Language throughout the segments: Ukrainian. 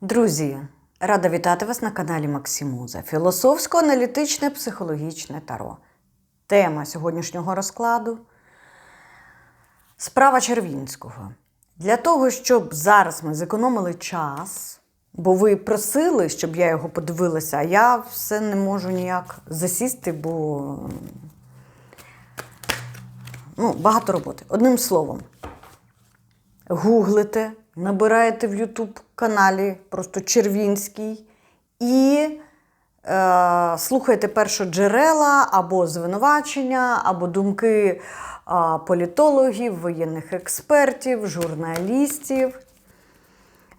Друзі, рада вітати вас на каналі Максимуза. Філософсько-аналітичне психологічне таро. Тема сьогоднішнього розкладу справа Червінського. Для того, щоб зараз ми зекономили час, бо ви просили, щоб я його подивилася, а я все не можу ніяк засісти, бо ну, багато роботи. Одним словом, гуглите, набираєте в YouTube каналі просто Червінський і е, слухаєте першоджерела або звинувачення, або думки е, політологів, воєнних експертів, журналістів.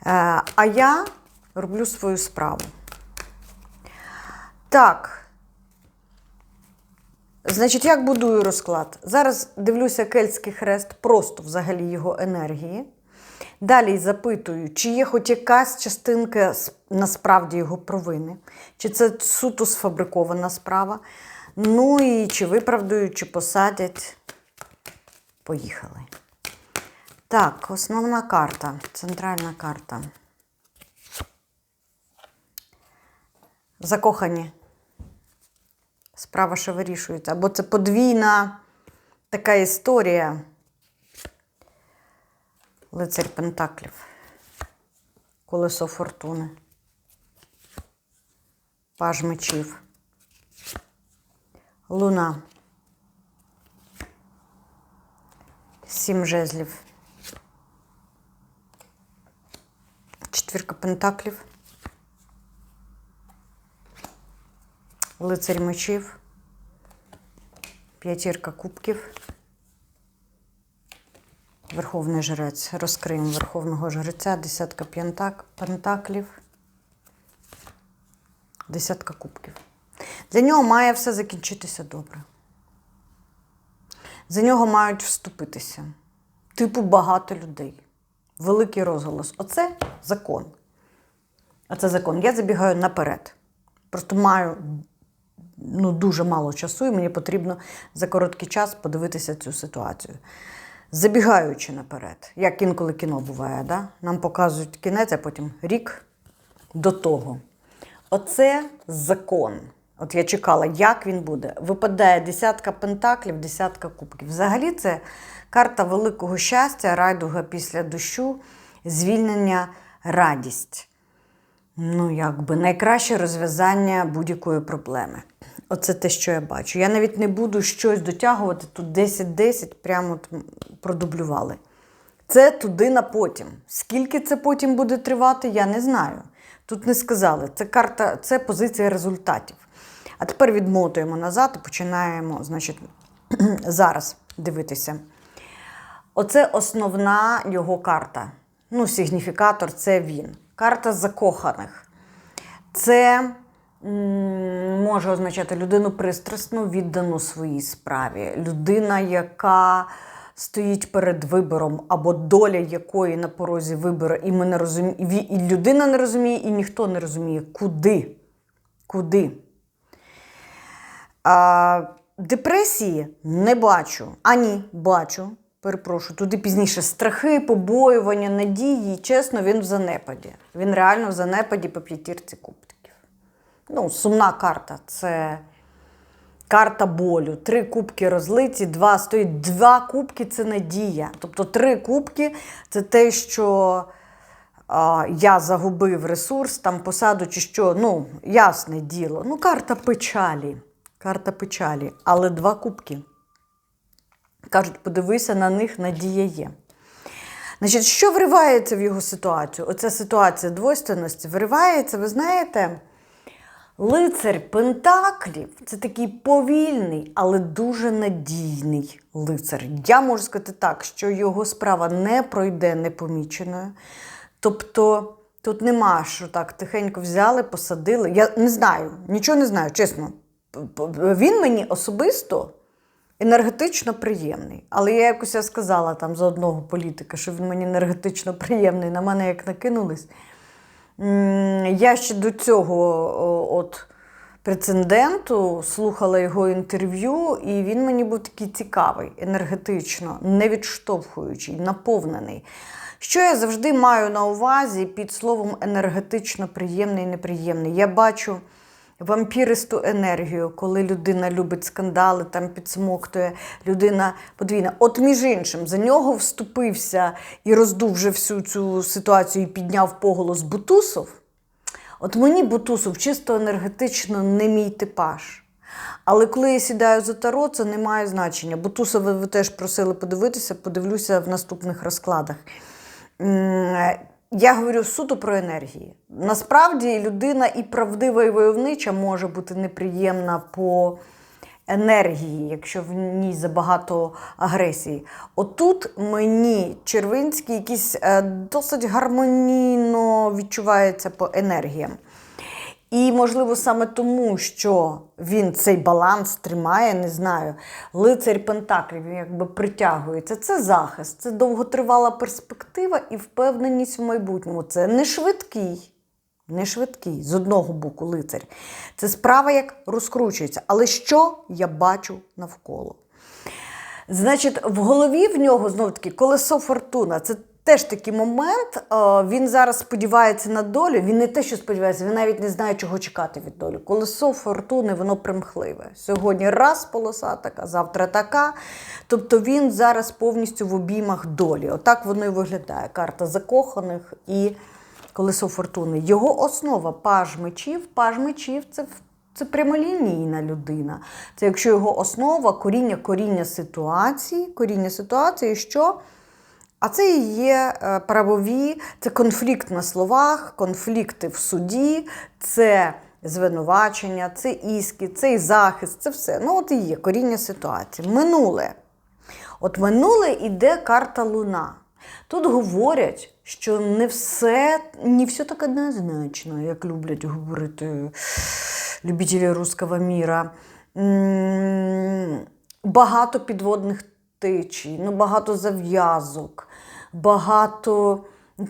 Е, а я роблю свою справу. Так. Значить, як будую розклад? Зараз дивлюся кельтський хрест, просто взагалі його енергії. Далі запитую, чи є хоч якась частинка насправді його провини, чи це суто сфабрикована справа. Ну і чи виправдають, чи посадять. Поїхали. Так, основна карта, центральна карта. Закохані. Справа ще вирішується. Або це подвійна така історія. Лицарь Пентаклів. Колесо фортуни. Паж мечів. Луна. Сім жезлів. Четвірка пентаклів. Лицарь мечів. П'ятірка кубків. Верховний жрець. Розкриємо Верховного жреця, десятка п'янтак, пентаклів, десятка кубків. Для нього має все закінчитися добре. За нього мають вступитися. Типу багато людей. Великий розголос. Оце закон. Оце закон. Я забігаю наперед. Просто маю ну, дуже мало часу, і мені потрібно за короткий час подивитися цю ситуацію. Забігаючи наперед, як інколи кіно буває, да? нам показують кінець, а потім рік до того. Оце закон. От я чекала, як він буде. Випадає десятка пентаклів, десятка кубків. Взагалі, це карта великого щастя, райдуга після дощу, звільнення, радість. Ну, якби найкраще розв'язання будь-якої проблеми. Оце те, що я бачу. Я навіть не буду щось дотягувати. Тут 10-10 прямо продублювали. Це туди на потім. Скільки це потім буде тривати, я не знаю. Тут не сказали. Це карта, це позиція результатів. А тепер відмотуємо назад і починаємо, значить, зараз дивитися. Оце основна його карта. Ну, сигніфікатор це він. Карта закоханих. Це може означати людину пристрасну, віддану своїй справі. Людина, яка стоїть перед вибором, або доля якої на порозі вибору, і ми не розумі... і людина не розуміє, і ніхто не розуміє, куди. Куди. А, депресії не бачу. А ні, бачу. Перепрошую, туди пізніше страхи, побоювання, надії. Чесно, він в занепаді. Він реально в занепаді по п'ятірці кубків. Ну, сумна карта. Це карта болю. Три кубки розлиті, два стоїть. Два кубки це надія. Тобто три кубки це те, що я загубив ресурс, там посаду чи що. Ну, ясне діло. Ну, карта печалі. Карта печалі. Але два кубки. Кажуть, подивися на них, надія є. Значить, що вривається в його ситуацію? Оця ситуація двойственності виривається, ви знаєте, лицар Пентаклів це такий повільний, але дуже надійний лицар. Я можу сказати так, що його справа не пройде непоміченою. Тобто тут нема, що так тихенько взяли, посадили. Я не знаю, нічого не знаю, чесно. Він мені особисто енергетично приємний. Але я якось я сказала там за одного політика, що він мені енергетично приємний. На мене як накинулись. Я ще до цього от, прецеденту слухала його інтерв'ю, і він мені був такий цікавий, енергетично, не відштовхуючий, наповнений. Що я завжди маю на увазі під словом енергетично приємний неприємний? Я бачу вампіристу енергію, коли людина любить скандали, там підсмоктує, людина подвійна. От між іншим, за нього вступився і роздув вже всю цю ситуацію і підняв поголос Бутусов. От мені Бутусов чисто енергетично не мій типаж. Але коли я сідаю за таро, це не має значення. Бутусова ви теж просили подивитися, подивлюся в наступних розкладах. Я говорю суто про енергії. Насправді людина і правдива, і войовнича може бути неприємна по енергії, якщо в ній забагато агресії. Отут мені Червинський якийсь е, досить гармонійно відчувається по енергіям. І, можливо, саме тому, що він цей баланс тримає, не знаю, лицарь Пентаклів він якби притягується. Це захист, це довготривала перспектива і впевненість в майбутньому. Це не швидкий, не швидкий, з одного боку, лицар. Це справа як розкручується. Але що я бачу навколо? Значить, в голові в нього знов таки колесо фортуна. Це теж такий момент. е, Він зараз сподівається на долю. Він не те, що сподівається, він навіть не знає, чого чекати від долі. Колесо фортуни, воно примхливе. Сьогодні раз полоса така, завтра така. Тобто він зараз повністю в обіймах долі. Отак воно і виглядає. Карта закоханих і колесо фортуни. Його основа паж мечів. Паж мечів це це прямолінійна людина. Це якщо його основа коріння, коріння ситуації, коріння ситуації, що? А це і є е, правові, це конфлікт на словах, конфлікти в суді, це звинувачення, це іски, це і захист, це все. Ну, от і є коріння ситуації. Минуле. От минуле іде карта Луна. Тут говорять, що не все, не все так однозначно, як люблять говорити любителі руського міра. Багато підводних течій, ну, багато зав'язок, багато.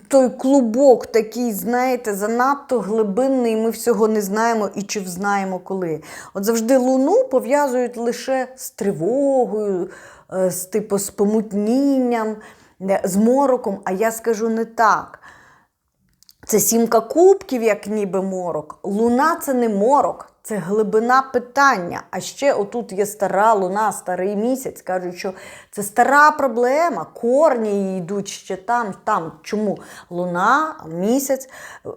Той клубок такий, знаєте, занадто глибинний, ми всього не знаємо і чи взнаємо коли. От завжди луну пов'язують лише з тривогою, е, з типу з помутнінням, е, з мороком. А я скажу не так. Це сімка кубків, як ніби морок. Луна це не морок, це глибина питання. А ще отут є стара луна, старий місяць. Кажуть, що це стара проблема, корні її йдуть ще там. там. Чому луна, місяць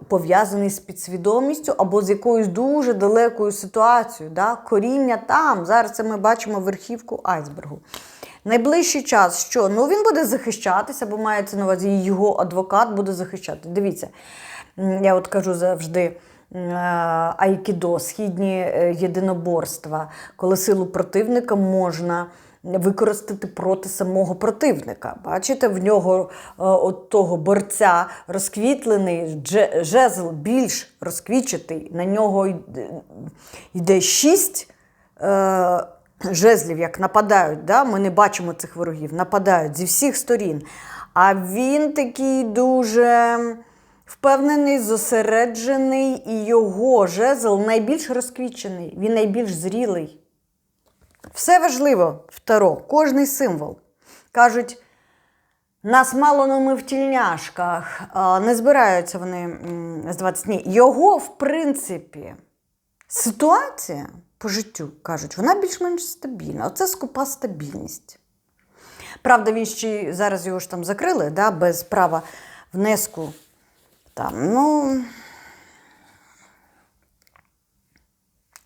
пов'язаний з підсвідомістю або з якоюсь дуже далекою ситуацією. Да? Коріння там. Зараз це ми бачимо верхівку айсбергу. Найближчий час, що ну він буде захищатися, бо мається на увазі його адвокат буде захищати. Дивіться, я от кажу завжди. Е, Айкідо, східні е, єдиноборства, коли силу противника можна використати проти самого противника. Бачите, в нього е, от того борця розквітлений, жезл більш розквічатий, на нього йде- шість. Жезлів, як нападають, да? ми не бачимо цих ворогів, нападають зі всіх сторін. А він такий дуже впевнений, зосереджений, і його жезл найбільш розквічений, він найбільш зрілий. Все важливо в Таро, кожний символ. Кажуть, нас мало но ми в тільняшках, не збираються вони м, здаватися. Ні, його, в принципі, ситуація по життю, кажуть, вона більш-менш стабільна. Оце скупа стабільність. Правда, він ще зараз його ж там закрили, да, без права внеску. Там, ну,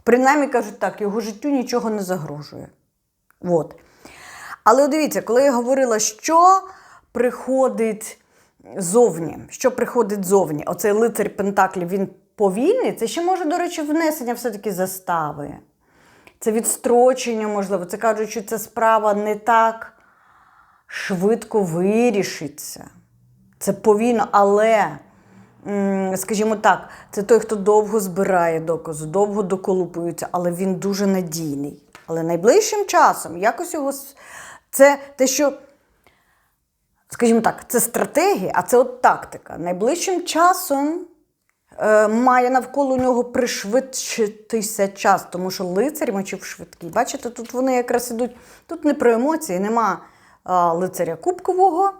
принаймні кажуть так, його життю нічого не загрожує. От. Але дивіться, коли я говорила, що приходить зовні, що приходить зовні, оцей лицар Пентаклів, він повільний, це ще може, до речі, внесення все-таки застави. Це відстрочення, можливо. Це кажуть, що ця справа не так швидко вирішиться. Це повільно, але, скажімо так, це той, хто довго збирає докази, довго доколупується, але він дуже надійний. Але найближчим часом якось його. Це те, що, скажімо так, це стратегія, а це от тактика. Найближчим часом е, має навколо нього пришвидшитися час, тому що лицар мечів швидкий. Бачите, тут вони якраз ідуть. Тут не про емоції, нема а, лицаря кубкового,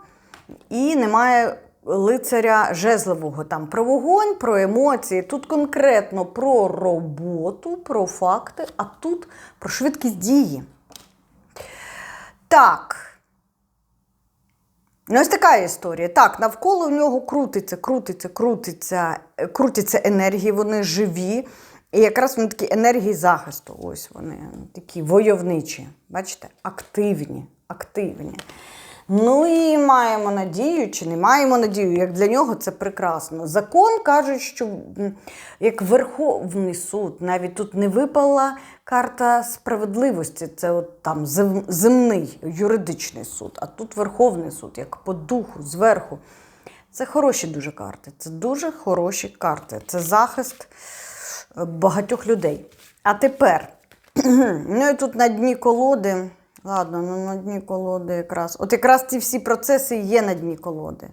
і немає лицаря жезлового. Там про вогонь, про емоції. Тут конкретно про роботу, про факти, а тут про швидкість дії. Так. Ну, ось така історія. Так, навколо нього крутиться, крутиться, крутиться, крутяться енергії, вони живі. І якраз вони такі енергії захисту. Ось вони такі войовничі. Бачите, активні, активні. Ну і маємо надію, чи не маємо надію, як для нього це прекрасно. Закон каже, що як Верховний суд, навіть тут не випала карта справедливості, це от там земний юридичний суд, а тут Верховний суд, як по духу, зверху. Це хороші дуже карти. Це дуже хороші карти. Це захист е, багатьох людей. А тепер, ну і тут на дні колоди. Ладно, ну на дні колоди якраз. От якраз ці всі процеси є на дні колоди.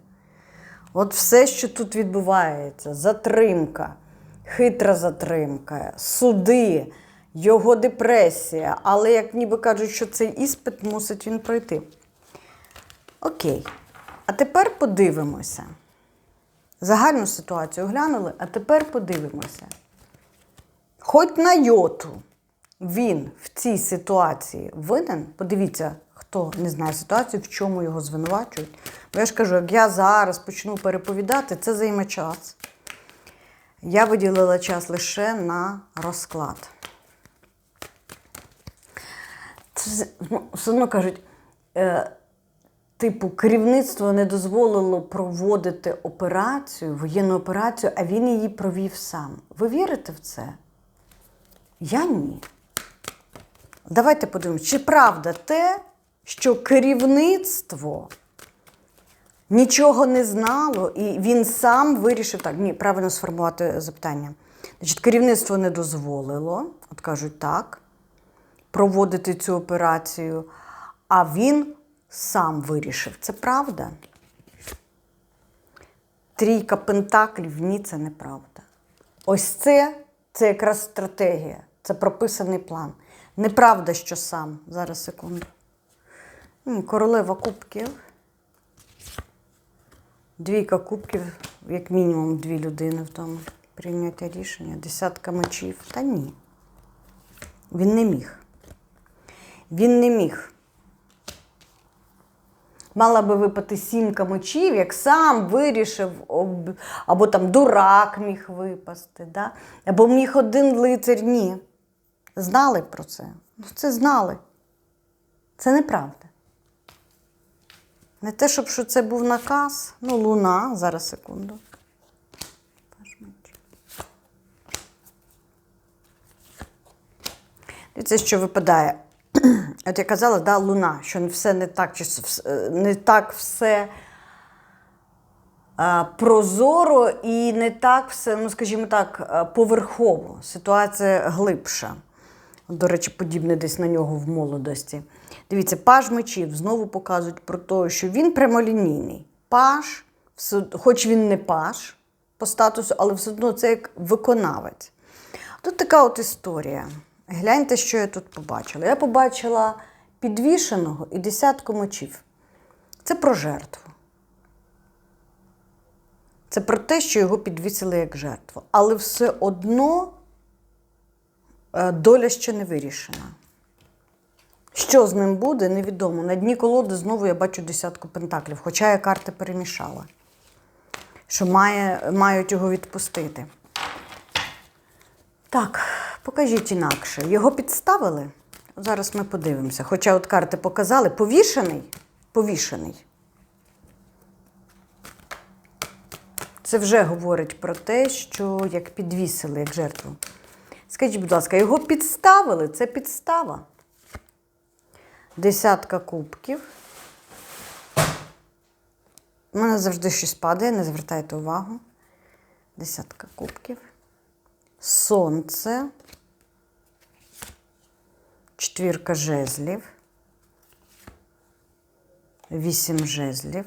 От все, що тут відбувається, затримка, хитра затримка, суди, його депресія. Але як ніби кажуть, що цей іспит мусить він пройти. Окей. А тепер подивимося. Загальну ситуацію оглянули, а тепер подивимося. Хоч на йоту він в цій ситуації винен. Подивіться, хто не знає ситуацію, в чому його звинувачують. Бо я ж кажу, як я зараз почну переповідати, це займе час. Я виділила час лише на розклад. Це ну, все одно кажуть, е, типу, керівництво не дозволило проводити операцію, воєнну операцію, а він її провів сам. Ви вірите в це? Я ні. Давайте подивимось, чи правда те, що керівництво нічого не знало, і він сам вирішив так. Ні, правильно сформувати запитання. Значить, керівництво не дозволило, от кажуть так, проводити цю операцію, а він сам вирішив. Це правда? Трійка пентаклів ні, це неправда. Ось це, це якраз стратегія, це прописаний план. Неправда, що сам. Зараз секунду. Королева кубків. Двійка кубків, як мінімум дві людини в тому прийняття рішення. Десятка мечів. Та ні. Він не міг. Він не міг. Мала би випати сімка мечів, як сам вирішив, або там дурак міг випасти, да? або міг один лицар. Ні. Знали про це. Ну, це знали. Це неправда. Не те, щоб що це був наказ. Ну, луна, зараз секунду. Дивіться, що випадає. От я казала, да, луна, що все не так, чи не так все а, прозоро і не так все, ну скажімо так, поверхово. Ситуація глибша. До речі, подібне десь на нього в молодості. Дивіться, паж мечів знову показують про те, що він прямолінійний. Паж, хоч він не паж по статусу, але все одно це як виконавець. Тут така от історія. Гляньте, що я тут побачила. Я побачила підвішеного і десятку мечів. Це про жертву. Це про те, що його підвісили як жертву. Але все одно доля ще не вирішена. Що з ним буде, невідомо. На дні колоди знову я бачу десятку пентаклів, хоча я карти перемішала, що має, мають його відпустити. Так, покажіть інакше. Його підставили? Зараз ми подивимося. Хоча от карти показали, повішений? Повішений. Це вже говорить про те, що як підвісили, як жертву. Скажіть, будь ласка, його підставили? Це підстава. Десятка кубків. У мене завжди щось падає, не звертайте увагу. Десятка кубків. Сонце. Четвірка жезлів. Вісім жезлів.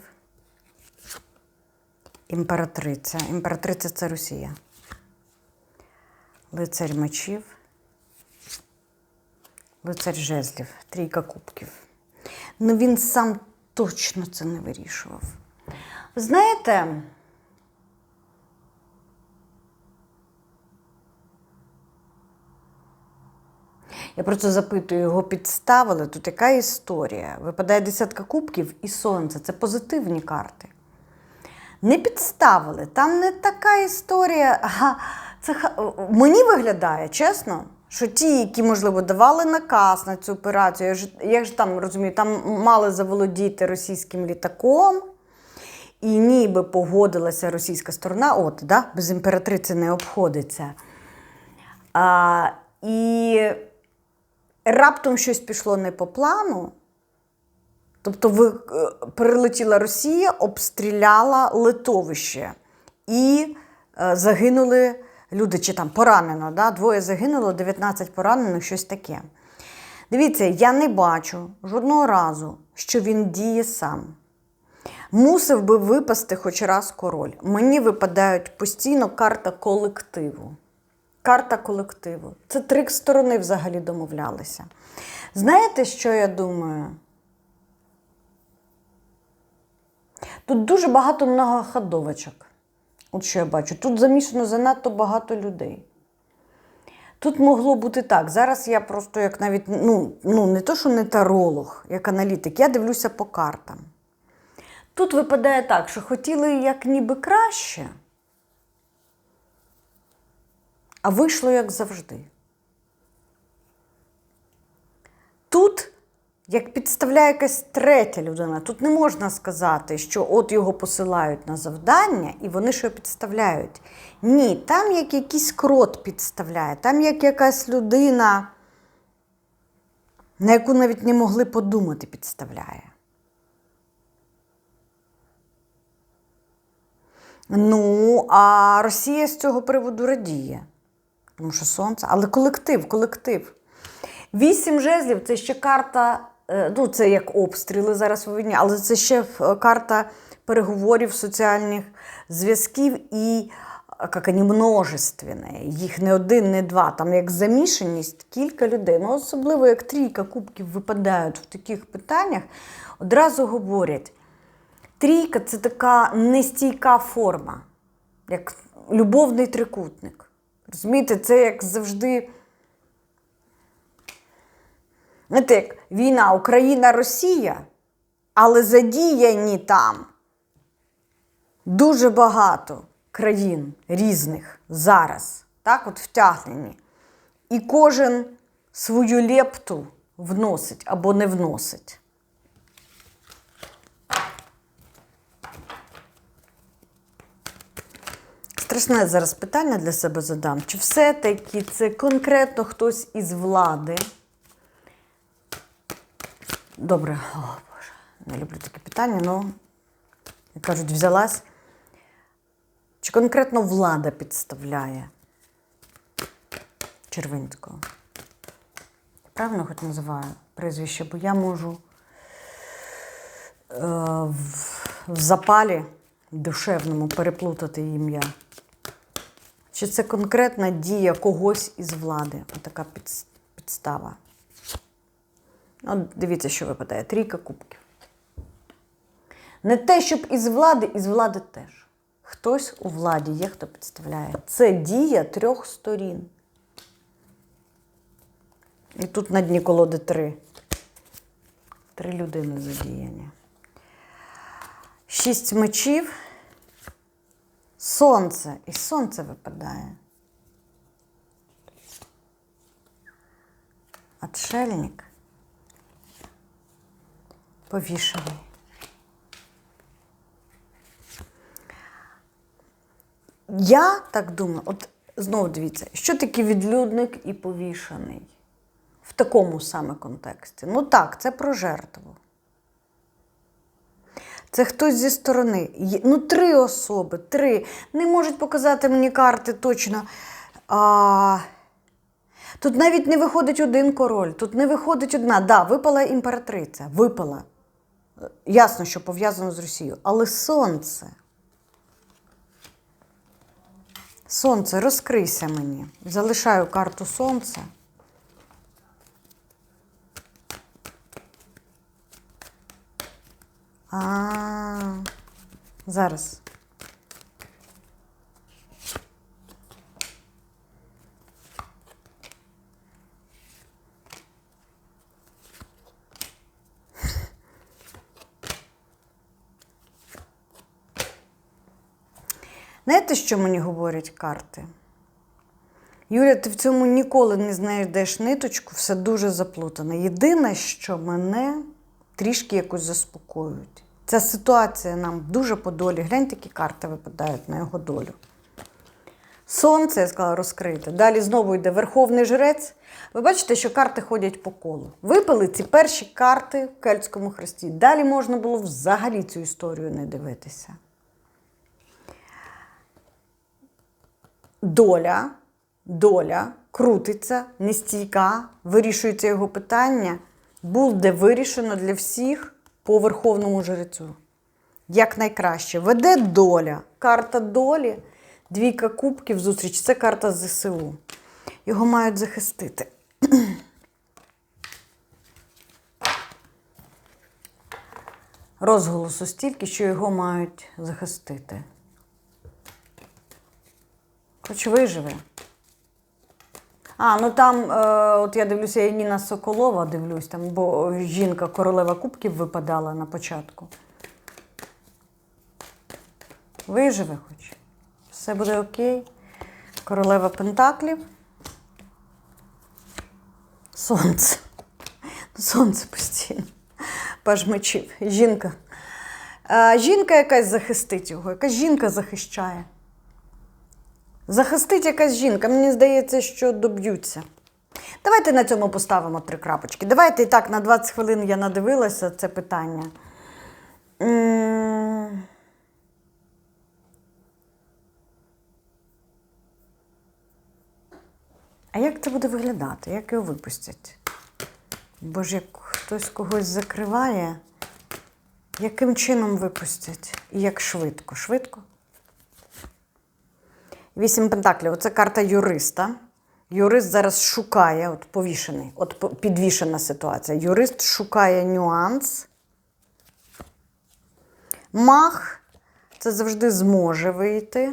Імператриця. Імператриця це Росія. Лицарь мечів. Лицарь жезлів. Трійка кубків. Ну він сам точно це не вирішував. Знаєте, я просто запитую, його підставили. Тут яка історія? Випадає десятка кубків і сонце. Це позитивні карти. Не підставили. Там не така історія. Це ха- мені виглядає, чесно, що ті, які, можливо, давали наказ на цю операцію, я ж, я ж там розумію, там мали заволодіти російським літаком. І ніби погодилася російська сторона, от, да, без імператриці не обходиться. А, і раптом щось пішло не по плану. Тобто ви, е, прилетіла Росія, обстріляла литовище і е, загинули люди, чи там поранено, да? двоє загинуло, 19 поранених, щось таке. Дивіться, я не бачу жодного разу, що він діє сам. Мусив би випасти хоч раз король. Мені випадають постійно карта колективу. Карта колективу. Це три сторони взагалі домовлялися. Знаєте, що я думаю? Тут дуже багато многоходовочок. От що я бачу. Тут замішано занадто багато людей. Тут могло бути так. Зараз я просто як навіть ну, ну не то, що не таролог, як аналітик, я дивлюся по картам. Тут випадає так, що хотіли як ніби краще, а вийшло як завжди. Тут, як підставляє якась третя людина, тут не можна сказати, що от його посилають на завдання і вони що підставляють. Ні, там як якийсь крот підставляє, там як якась людина, на яку навіть не могли подумати, підставляє. Ну, а Росія з цього приводу радіє. Тому що сонце, але колектив, колектив. Вісім жезлів це ще карта, ну це як обстріли зараз у війні, але це ще е, карта переговорів, соціальних зв'язків і е, як вони множественне. Їх не один, не два. Там як замішаність кілька людей. Ну, особливо як трійка кубків випадають в таких питаннях, одразу говорять. Трійка це така нестійка форма, як любовний трикутник. Розумієте, це як завжди. Знаєте, як війна Україна-Росія, але задіяні там дуже багато країн різних зараз, так, от втягнені. І кожен свою лепту вносить або не вносить. Страшне зараз питання для себе задам. Чи все-таки це конкретно хтось із влади? Добре, о Боже, не люблю таке питання, але, як кажуть, взялась. Чи конкретно влада підставляє Червинського? Правильно хоч називаю прізвище, бо я можу е, в запалі душевному переплутати ім'я. Чи це конкретна дія когось із влади? Отака підстава. От дивіться, що випадає. Трійка кубків. Не те, щоб із влади, із влади теж. Хтось у владі є, хто підставляє. Це дія трьох сторін. І тут на дні колоди три. Три людини задіяні. Шість мечів. Сонце. І сонце випадає. Отшельник. Повішений. Я так думаю, от знову дивіться, що таке відлюдник і повішений в такому саме контексті. Ну так, це про жертву. Це хтось зі сторони. Ну, три особи, три. Не можуть показати мені карти точно. А... Тут навіть не виходить один король, тут не виходить одна. Да, випала імператриця, випала. Ясно, що пов'язано з Росією. Але сонце. Сонце, розкрийся мені. Залишаю карту сонця. А, Зараз. Знаєте, що мені говорять карти? Юля, ти в цьому ніколи не знайдеш ниточку, все дуже заплутане. Єдине, що мене трішки якось заспокоюють. Ця ситуація нам дуже по долі. Гляньте, які карти випадають на його долю. Сонце, я сказала, розкрите. Далі знову йде Верховний Жрець. Ви бачите, що карти ходять по колу. Випали ці перші карти в Кельтському хресті. Далі можна було взагалі цю історію не дивитися. Доля, доля крутиться, нестійка, вирішується його питання, буде вирішено для всіх по Верховному жрецю. Як найкраще. Веде доля. Карта долі, двійка кубків зустріч. Це карта ЗСУ. Його мають захистити. Розголосу стільки, що його мають захистити. Хоч виживе. А, ну там, е, от я дивлюся, я Ніна Соколова дивлюсь, там, бо жінка королева кубків випадала на початку. Виживе хоч. Все буде окей. Королева Пентаклів. Сонце. Сонце постійно. Паж мечів. Жінка. Е, жінка якась захистить його, якась жінка захищає. Захистить якась жінка. Мені здається, що доб'ються. Давайте на цьому поставимо три крапочки. Давайте і так, на 20 хвилин я надивилася це питання. А як це буде виглядати? Як його випустять? Бо ж як хтось когось закриває, яким чином випустять? І як швидко? Швидко? Вісім пентаклів. Оце карта юриста. Юрист зараз шукає, от повішений, от підвішена ситуація. Юрист шукає нюанс. Мах це завжди зможе вийти.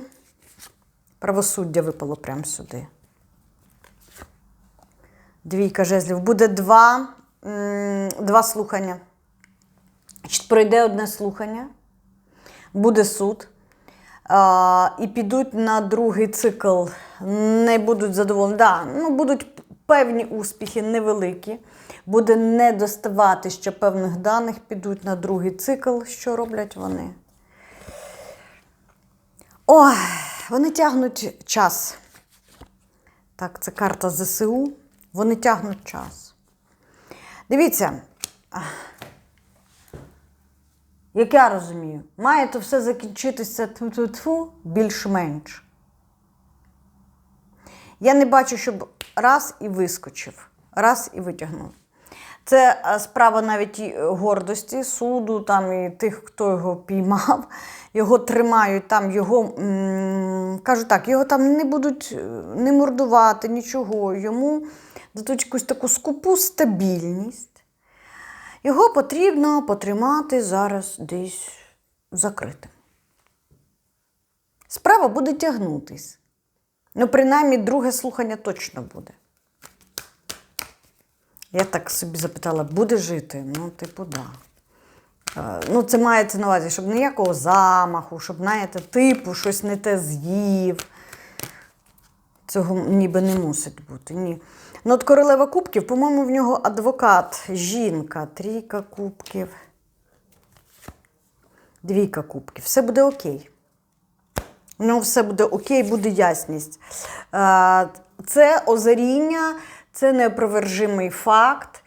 Правосуддя випало прямо сюди. Двійка жезлів. Буде два, два слухання. Пройде одне слухання, буде суд. І підуть на другий цикл, не будуть задоволені. Да, ну, будуть певні успіхи, невеликі. Буде не доставати ще певних даних, підуть на другий цикл. Що роблять вони? Ой, вони тягнуть час. Так, це карта ЗСУ. Вони тягнуть час. Дивіться, як я розумію, має то все закінчитися тьфу-тьфу-тьфу, більш-менш. Я не бачу, щоб раз і вискочив, раз і витягнув. Це е, справа навіть і гордості суду, там і тих, хто його піймав, його тримають там, його кажу так, його там не будуть е, не мордувати, нічого. Йому дадуть якусь таку скупу стабільність. Його потрібно потримати зараз десь закритим. Справа буде тягнутись. Ну, принаймні, друге слухання точно буде. Я так собі запитала, буде жити? Ну, типу, да. Е, Ну, це мається на увазі, щоб ніякого замаху, щоб, знаєте, типу, щось не те з'їв. Цього ніби не мусить бути. Ні. Ну, от королева кубків, по-моєму, в нього адвокат, жінка, трійка кубків, двійка кубків. Все буде окей. У нього все буде окей, буде ясність. Це озаріння, це неопровержимий факт.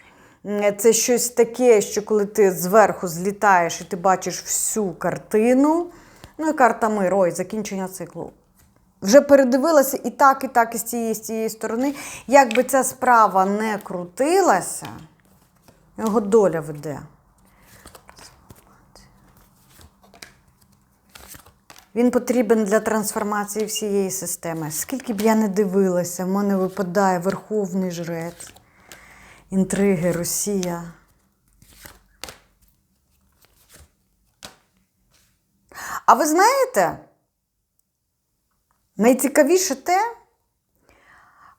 Це щось таке, що коли ти зверху злітаєш і ти бачиш всю картину. Ну і карта миру, ой, закінчення циклу. Вже передивилася і так, і так, і з цієї, з цієї сторони. Якби ця справа не крутилася, його доля веде. Він потрібен для трансформації всієї системи. Скільки б я не дивилася, в мене випадає Верховний Жрець, інтриги, Росія. А ви знаєте, найцікавіше те,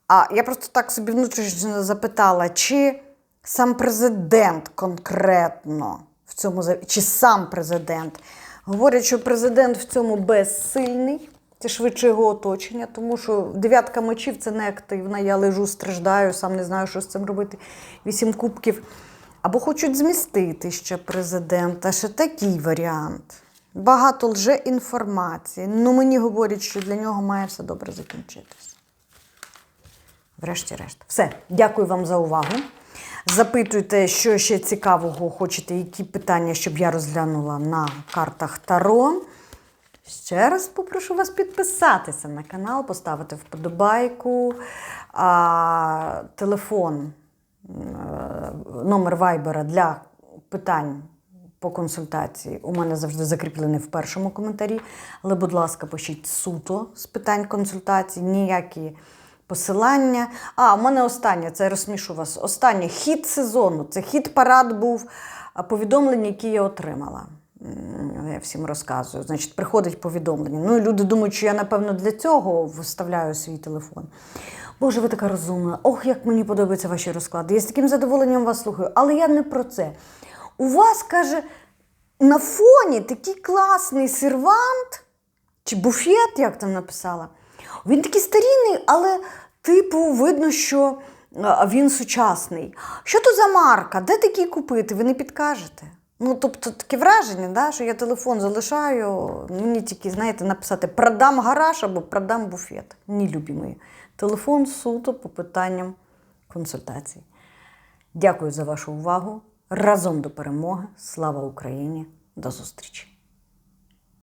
а я просто так собі внутрішньо запитала, чи сам президент конкретно в цьому чи сам президент говорять, що президент в цьому безсильний. Це швидше його оточення, тому що дев'ятка мечів це не активна. Я лежу, страждаю, сам не знаю, що з цим робити. Вісім кубків. Або хочуть змістити ще президента. Ще такий варіант. Багато лже-інформації. Ну, мені говорять, що для нього має все добре закінчитися. Врешті-решт. Все. Дякую вам за увагу. Запитуйте, що ще цікавого хочете, які питання, щоб я розглянула на картах Таро. Ще раз попрошу вас підписатися на канал, поставити вподобайку. А, телефон, е, номер вайбера для питань по консультації у мене завжди закріплений в першому коментарі. Але, будь ласка, пишіть суто з питань консультацій, ніякі посилання. А, у мене останнє, це розсмішу вас. Останнє хід сезону. Це хід парад був повідомлення, які я отримала. Я всім розказую. Значить, приходить повідомлення. Ну люди думають, що я, напевно, для цього вставляю свій телефон. Боже, ви така розумна. Ох, як мені подобаються ваші розклади. Я з таким задоволенням вас слухаю. Але я не про це. У вас, каже, на фоні такий класний сервант чи буфет, як там написала. Він такий старінний, але, типу, видно, що він сучасний. Що то за марка? Де такий купити? Ви не підкажете? Ну, тобто таке враження, да, що я телефон залишаю, мені тільки, знаєте, написати продам гараж або продам буфет. Ні, любі. Телефон суто по питанням консультацій. Дякую за вашу увагу. Разом до перемоги. Слава Україні! До зустрічі!